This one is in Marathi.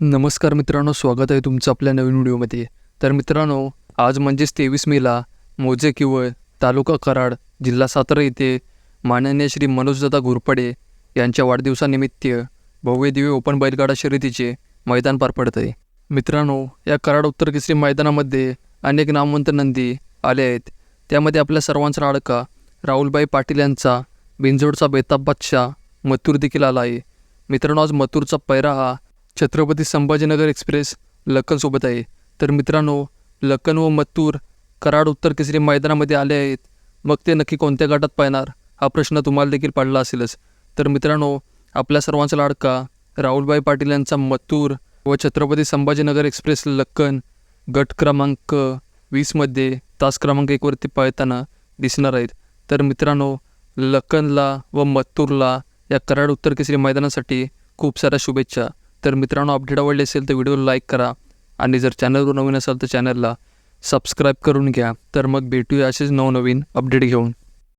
नमस्कार मित्रांनो स्वागत आहे तुमचं आपल्या नवीन व्हिडिओमध्ये. तर मित्रांनो आज म्हणजेच तेवीस मेला मोजे किवळ तालुका कराड जिल्हा सातारा येथे माननीय श्री मनोजदादा घोरपडे यांच्या वाढदिवसानिमित्त भव्य दिव्य ओपन बैलगाडा शर्यतीचे मैदान पार पडत आहे मित्रांनो या कराड उत्तर केसरी मैदानामध्ये अनेक नामवंत नंदी आले आहेत. त्यामध्ये आपल्या सर्वांचा लाडका राहुलबाई पाटील यांचा बिंजोडचा बेताब बादशाह मथुर देखील आला आहे मित्रांनो आज मथुरचा पैरा हा छत्रपती संभाजीनगर एक्सप्रेस लक्कनसोबत आहे. तर मित्रांनो लक्कन व मत्तूर कराड उत्तर केसरी मैदानामध्ये आले आहेत. मग ते नक्की कोणत्या गटात पाहणार? हा प्रश्न तुम्हाला देखील पडला असेलच. तर मित्रांनो आपल्या सर्वांचा लाडका राहुलभाई पाटील यांचा मत्तूर व छत्रपती संभाजीनगर एक्सप्रेस लक्कन गट क्रमांक वीसमध्ये तास क्रमांक एकवरती पळताना दिसणार आहेत. तर मित्रांनो लक्कनला व मत्तूरला या कराड उत्तर केसरी मैदानासाठी खूप साऱ्या शुभेच्छा. तर मित्रांनो अपडेट आवडले असेल तर व्हिडिओला लाईक करा आणि जर चॅनलवर नवीन असाल तर चॅनलला सबस्क्राईब करून घ्या. तर मग भेटूया असेच नवनवीन अपडेट घेऊन.